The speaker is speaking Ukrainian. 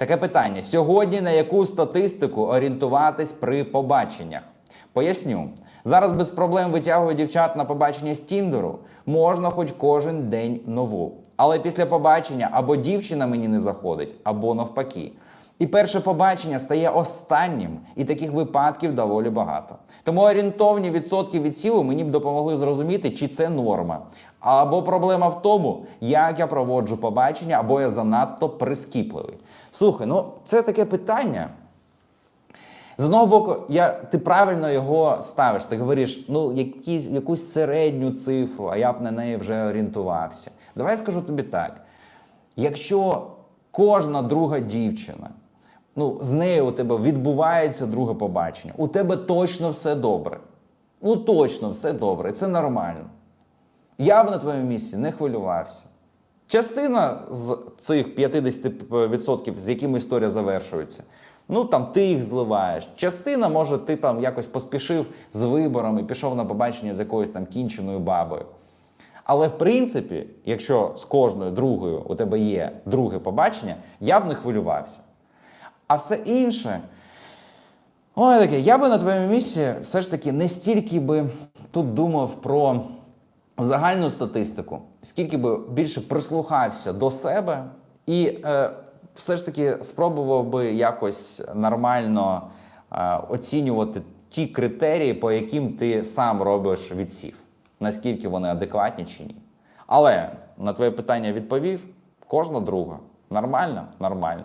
Таке питання: сьогодні на яку статистику орієнтуватись при побаченнях? Поясню. Зараз без проблем витягую дівчат на побачення з Тіндеру. Можна хоч кожен день нову. Але після побачення або дівчина мені не заходить, або навпаки. І перше побачення стає останнім, і таких випадків доволі багато. Тому орієнтовні відсотки відсіву мені б допомогли зрозуміти, чи це норма. Або проблема в тому, як я проводжу побачення, або я занадто прискіпливий. Слухай, ну це таке питання. З одного боку, я, ти правильно його ставиш. Ти говориш, ну, якісь, якусь середню цифру, а я б на неї вже орієнтувався. Давай скажу тобі так: якщо кожна друга дівчина, ну, з нею у тебе відбувається друге побачення, у тебе точно все добре. Ну, точно все добре, це нормально. Я б на твоєму місці не хвилювався. Частина з цих 50%, з якими історія завершується, ну там ти їх зливаєш. Частина, може, ти там якось поспішив з виборами, пішов на побачення з якоюсь там кінченою бабою. Але в принципі, якщо з кожною другою у тебе є друге побачення, я б не хвилювався. А все інше. Ой, таке, я би на твоєму місці все ж таки не стільки би тут думав про загальну статистику, скільки би більше прислухався до себе і е, все ж таки спробував би якось нормально е, оцінювати ті критерії, по яким ти сам робиш відсів, наскільки вони адекватні чи ні. Але на твоє питання відповів кожна друга. Нормально? Нормально.